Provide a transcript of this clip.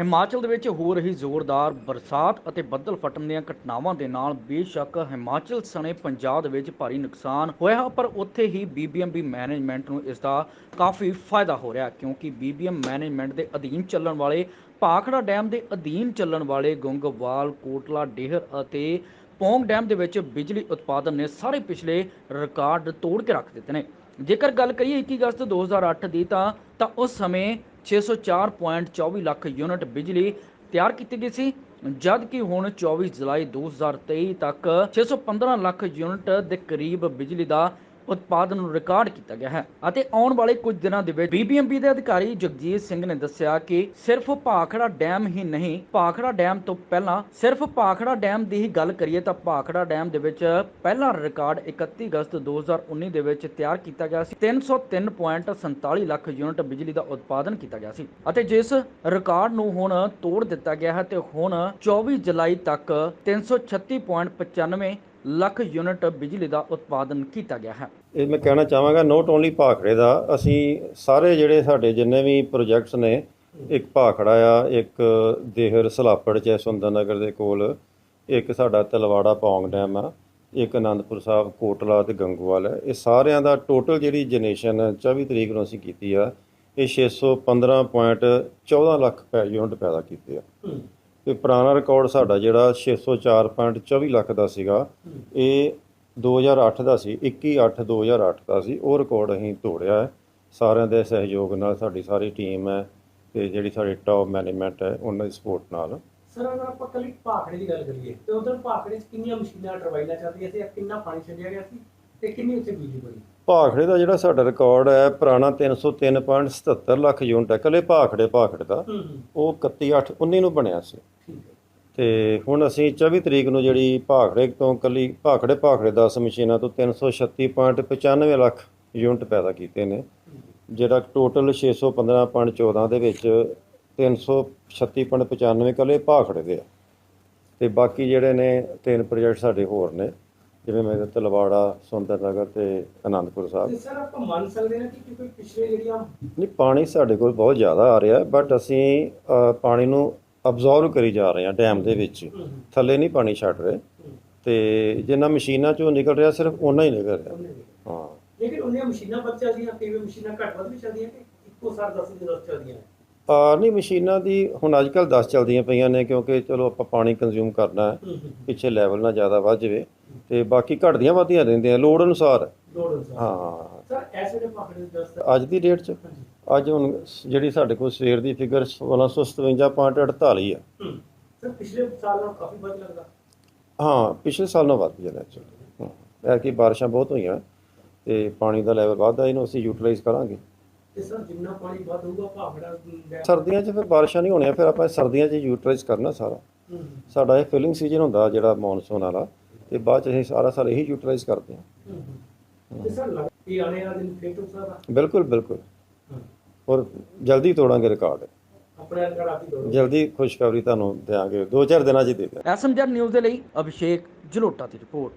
ਹਿਮਾਚਲ ਦੇ ਵਿੱਚ ਹੋ ਰਹੀ ਜ਼ੋਰਦਾਰ ਬਰਸਾਤ ਅਤੇ ਬੱਦਲ ਫਟਣ ਦੀਆਂ ਘਟਨਾਵਾਂ ਦੇ ਨਾਲ ਬੇਸ਼ੱਕ ਹਿਮਾਚਲ ਸਣੇ ਪੰਜਾਬ ਦੇ ਵਿੱਚ ਭਾਰੀ ਨੁਕਸਾਨ ਹੋਇਆ ਪਰ ਉੱਥੇ ਹੀ ਬੀਬੀਐਮਬੀ ਮੈਨੇਜਮੈਂਟ ਨੂੰ ਇਸ ਦਾ ਕਾਫੀ ਫਾਇਦਾ ਹੋ ਰਿਹਾ ਕਿਉਂਕਿ ਬੀਬੀਐਮ ਮੈਨੇਜਮੈਂਟ ਦੇ ਅਧੀਨ ਚੱਲਣ ਵਾਲੇ ਭਾਖੜਾ ਡੈਮ ਦੇ ਅਧੀਨ ਚੱਲਣ ਵਾਲੇ ਗੁੰਗਵਾਲ, ਕੋਟਲਾ, ਡੇਹਰ ਅਤੇ ਪੌਂਗ ਡੈਮ ਦੇ ਵਿੱਚ ਬਿਜਲੀ ਉਤਪਾਦਨ ਨੇ ਸਾਰੇ ਪਿਛਲੇ ਰਿਕਾਰਡ ਤੋੜ ਕੇ ਰੱਖ ਦਿੱਤੇ ਨੇ। ਜੇਕਰ ਗੱਲ ਕਰੀਏ 21 ਅਗਸਤ 2008 ਦੀ ਤਾਂ ਤਾਂ ਉਸ ਸਮੇਂ 604.24 ਲੱਖ ਯੂਨਿਟ ਬਿਜਲੀ ਤਿਆਰ ਕੀਤੀ ਗਈ ਸੀ ਜਦ ਕਿ ਹੁਣ 24 ਜੁਲਾਈ 2023 ਤੱਕ 615 ਲੱਖ ਯੂਨਿਟ ਦੇ ਕਰੀਬ ਬਿਜਲੀ ਦਾ ਉਤਪਾਦਨ ਨੂੰ ਰਿਕਾਰਡ ਕੀਤਾ ਗਿਆ ਹੈ ਅਤੇ ਆਉਣ ਵਾਲੇ ਕੁਝ ਦਿਨਾਂ ਦੇ ਵਿੱਚ ਬੀਬੀਐਮਬੀ ਦੇ ਅਧਿਕਾਰੀ ਜਗਜੀਤ ਸਿੰਘ ਨੇ ਦੱਸਿਆ ਕਿ ਸਿਰਫ ਭਾਖੜਾ ਡੈਮ ਹੀ ਨਹੀਂ, ਭਾਖੜਾ ਡੈਮ ਤੋਂ ਪਹਿਲਾਂ ਸਿਰਫ ਭਾਖੜਾ ਡੈਮ ਦੀ ਹੀ ਗੱਲ ਕਰੀਏ ਤਾਂ ਭਾਖੜਾ ਡੈਮ ਦੇ ਵਿੱਚ ਪਹਿਲਾ ਰਿਕਾਰਡ 31 ਅਗਸਤ 2019 ਦੇ ਵਿੱਚ ਤਿਆਰ ਕੀਤਾ ਗਿਆ ਸੀ। 303.47 ਲੱਖ ਯੂਨਿਟ ਬਿਜਲੀ ਦਾ ਉਤਪਾਦਨ ਕੀਤਾ ਗਿਆ ਸੀ ਅਤੇ ਜਿਸ ਰਿਕਾਰਡ ਨੂੰ ਹੁਣ ਤੋੜ ਦਿੱਤਾ ਗਿਆ ਹੈ ਤੇ ਹੁਣ 24 ਜੁਲਾਈ ਤੱਕ 336.95 ਲੱਖ ਯੂਨਿਟ ਬਿਜਲੀ ਦਾ ਉਤਪਾਦਨ ਕੀਤਾ ਗਿਆ ਹੈ। ਇਹ ਮੈਂ ਕਹਿਣਾ ਚਾਹਾਂਗਾ ਨੋਟ ਓਨਲੀ ਭਾਖੜੇ ਦਾ, ਅਸੀਂ ਸਾਰੇ ਜਿਹੜੇ ਸਾਡੇ ਜਿੰਨੇ ਵੀ ਪ੍ਰੋਜੈਕਟਸ ਨੇ, ਇੱਕ ਭਾਖੜਾ ਆ, ਇੱਕ ਦੇਹਰ ਸਲਾਪੜ ਚ ਹੈ, ਸੁੰਦਰ ਨਗਰ ਦੇ ਕੋਲ, ਇੱਕ ਸਾਡਾ ਤਲਵਾੜਾ ਪੌਂਗ ਡੈਮ ਆ, ਇੱਕ ਅਨੰਦਪੁਰ ਸਾਹਿਬ, ਕੋਟਲਾ ਤੇ ਗੰਗੂਵਾਲ ਹੈ ਇਹ ਸਾਰਿਆਂ ਦਾ ਟੋਟਲ ਜਿਹੜੀ ਜਨਰੇਸ਼ਨ 24 ਤਰੀਕ ਨੂੰ ਅਸੀਂ ਕੀਤੀ ਆ, ਇਹ 615.14 ਲੱਖ ਪੈ ਯੂਨਿਟ ਪੈਦਾ ਕੀਤੇ ਆ। ਤੇ ਪੁਰਾਣਾ ਰਿਕਾਰਡ ਸਾਡਾ ਜਿਹੜਾ 604.24 ਲੱਖ ਦਾ ਸੀਗਾ ਇਹ 2008 ਦਾ ਸੀ 21 2008 ਦਾ ਸੀ ਉਹ ਰਿਕਾਰਡ ਅਸੀਂ ਤੋੜਿਆ ਹੈ। ਸਾਰਿਆਂ ਦੇ ਸਹਿਯੋਗ ਨਾਲ ਸਾਡੀ ਸਾਰੀ ਟੀਮ ਹੈ ਤੇ ਜਿਹੜੀ ਸਾਡੀ ਟੌਪ ਮੈਨੇਜਮੈਂਟ ਹੈ ਉਹਨਾਂ ਦੀ ਸਪੋਰਟ ਨਾਲ। ਸਰ ਅਗਰ ਆਪਾਂ ਕੱਲੀ ਭਾਖੜੇ ਦੀ ਗੱਲ ਕਰੀਏ ਤੇ ਉਧਰ ਭਾਖੜੇ 'ਚ ਕਿੰਨੀਆਂ ਮਸ਼ੀਨਾਂ ਟਰਬਾਈਨਾਂ ਚੱਲਦੀਆਂ ਸੀ ਕਿੰਨਾ ਪਾਣੀ ਛੱਡਿਆ ਗਿਆ ਸੀ ਤੇ ਕਿੰਨੀ ਉੱਥੇ ਬਿਜਲੀ ਬਣੀ ਭਾਖੜੇ ਦਾ ਜਿਹੜਾ ਸਾਡਾ ਰਿਕਾਰਡ ਹੈ ਪੁਰਾਣਾ 303.77 ਲੱਖ ਯੂਨਿਟ ਹੈ ਕੱਲੇ ਭਾਖੜੇ ਭਾਖੜੇ ਦਾ ਉਹ 31 19 ਨੂੰ ਬਣਿਆ ਸੀ। ਤੇ ਹੁਣ ਅਸੀਂ 24 ਤਰੀਕ ਨੂੰ ਜਿਹੜੀ ਭਾਖੜੇ ਤੋਂ ਕੱਲੀ ਭਾਖੜੇ ਭਾਖੜੇ 10 ਮਸ਼ੀਨਾਂ ਤੋਂ 336.95 ਲੱਖ ਯੂਨਿਟ ਪੈਦਾ ਕੀਤੇ ਨੇ ਜਿਹੜਾ ਟੋਟਲ 615.14 ਦੇ ਵਿੱਚ 336.95 ਕੱਲੇ ਭਾਖੜੇ ਦੇ ਆ। ਤੇ ਬਾਕੀ ਜਿਹੜੇ ਨੇ ਤਿੰਨ ਪ੍ਰੋਜੈਕਟ ਸਾਡੇ ਹੋਰ ਨੇ ਜਿਵੇਂ ਮੈਂ ਤਲਵਾੜਾ ਸੁੰਦਰ ਨਗਰ ਤੇ ਆਨੰਦਪੁਰ ਸਾਹਿਬ। ਸਰ ਆਪਾਂ ਮੰਨ ਸਕਦੇ ਹਾਂ ਕਿ ਕਿਉਂਕਿ ਪਿਛਲੇ ਜਿਹੜੀਆਂ ਨਹੀਂ ਪਾਣੀ ਸਾਡੇ ਕੋਲ ਬਹੁਤ ਜ਼ਿਆਦਾ ਆ ਰਿਹਾ ਬਟ ਅਸੀਂ ਪਾਣੀ ਨੂੰ ਅਬਜ਼ੌਰਬ ਕਰੀ ਜਾ ਰਹੇ ਹਾਂ ਡੈਮ ਦੇ ਵਿੱਚ। ਥੱਲੇ ਨਹੀਂ ਪਾਣੀ ਛੱਡ ਰਹੇ। ਤੇ ਜਿੰਨਾ ਮਸ਼ੀਨਾਂ ਚੋਂ ਨਿਕਲ ਰਿਹਾ ਸਿਰਫ ਓਨਾ ਹੀ ਨਿਕਲ ਰਿਹਾ। ਉਹਨੇ। ਹਾਂ ਲੇਕਿਨ ਉਹਨੀਆਂ ਮਸ਼ੀਨਾਂ ਵੱਧ ਚੱਲਦੀਆਂ ਕਈ ਵਾਰ ਮਸ਼ੀਨਾਂ ਘੱਟ ਵੱਧ ਵੀ ਚੱਲਦੀਆਂ ਕਿ ਇੱਕੋ ਸਾਰ 10 ਦਿਨ ਰਸ ਚੱਲਦੀਆਂ ਨੇ? ਆ ਨਹੀਂ ਮਸ਼ੀਨਾਂ ਦੀ ਹੁਣ ਅੱਜ ਕੱਲ 10 ਚੱਲਦੀਆਂ ਪਈਆਂ ਨੇ ਕਿਉਂਕਿ ਚਲੋ ਆਪਾਂ ਪਾਣੀ ਕੰਜ਼ਿਊਮ ਕਰਨਾ ਹੈ। ਪਿੱਛੇ ਲੈਵਲ ਨਾ ਜ਼ਿਆਦਾ ਵੱਧ ਜਾਵੇ। ਤੇ ਬਾਕੀ ਘਟਦੀਆਂ ਵਧਦੀਆਂ ਰਹਿੰਦੀਆਂ ਲੋੜ ਅਨੁਸਾਰ। ਲੋੜ ਅਨੁਸਾਰ। ਹਾਂ। ਅੱਜ ਦੀ ਡੇਟ 'ਚ? ਅੱਜ ਹੁਣ ਜਿਹੜੀ ਸਾਡੇ ਕੋਲ ਸਵੇਰ ਦੀ ਫਿਗਰ 1657.48 ਹੈ ਹੂੰ। ਸਰ ਪਿਛਲੇ ਸਾਲ ਨਾਲੋਂ ਕਾਫੀ ਵੱਧ ਲੱਗਦਾ। ਹਾਂ ਪਿਛਲੇ ਸਾਲ ਨਾਲੋਂ ਵੱਧ ਗਿਆ ਐਕਚੁਅਲੀ ਹਾਂ। ਕਿ ਬਾਰਿਸ਼ਾਂ ਬਹੁਤ ਹੋਈਆਂ ਤੇ ਪਾਣੀ ਦਾ ਲੈਵਲ ਵੱਧਦਾ ਇਹਨੂੰ ਅਸੀਂ ਯੂਟਿਲਾਈਜ਼ ਕਰਾਂਗੇ। ਤੇ ਸਰ ਜਿੰਨਾ ਪਾਣੀ ਵੱਧ ਹੋਊਗਾ ਡੈਮ- ਸਰਦੀਆਂ 'ਚ ਫਿਰ ਬਾਰਿਸ਼ਾਂ ਨਹੀਂ ਹੋਣੀਆਂ ਫਿਰ ਆਪਾਂ ਸਰਦੀਆਂ 'ਚ ਯੂਟਿਲਾਈਜ਼ ਕਰਨਾ ਸਾਰਾ। ਸਾਡਾ ਇਹ ਫਿਲਿੰਗ ਸੀਜ਼ਨ ਹੁੰਦਾ ਜਿਹੜਾ ਮੌਨਸੂਨ ਵਾਲਾ ਤੇ ਬਾਅਦ 'ਚ ਅਸੀਂ ਸਾਰਾ ਸਾਲ ਇਹੀ ਯੂਟਿਲਾਈਜ਼ ਕਰਦੇ ਹਾਂ। ਬਿਲਕੁਲ ਬਿਲਕੁਲ। ਔਰ ਜਲਦੀ ਤੋੜਾਂਗੇ ਰਿਕਾਰਡ ਆਪਣੇ ਰਿਕਾਰਡ ਆਪ ਹੀ ਦੋੜੋ ਜਲਦੀ ਖੁਸ਼ਖਬਰੀ ਤੁਹਾਨੂੰ ਦਿਆਂਗੇ। ਦੋ ਚਾਰ ਦਿਨਾਂ 'ਚ ਹੀ ਦੇ ਦਿਆਂਗੇ। ਐਸਐਮਜੈਡ ਨਿਊਜ਼ ਦੇ ਲਈ ਅਭਿਸ਼ੇਕ ਜਲੋਟਾ ਦੀ ਰਿਪੋਰਟ।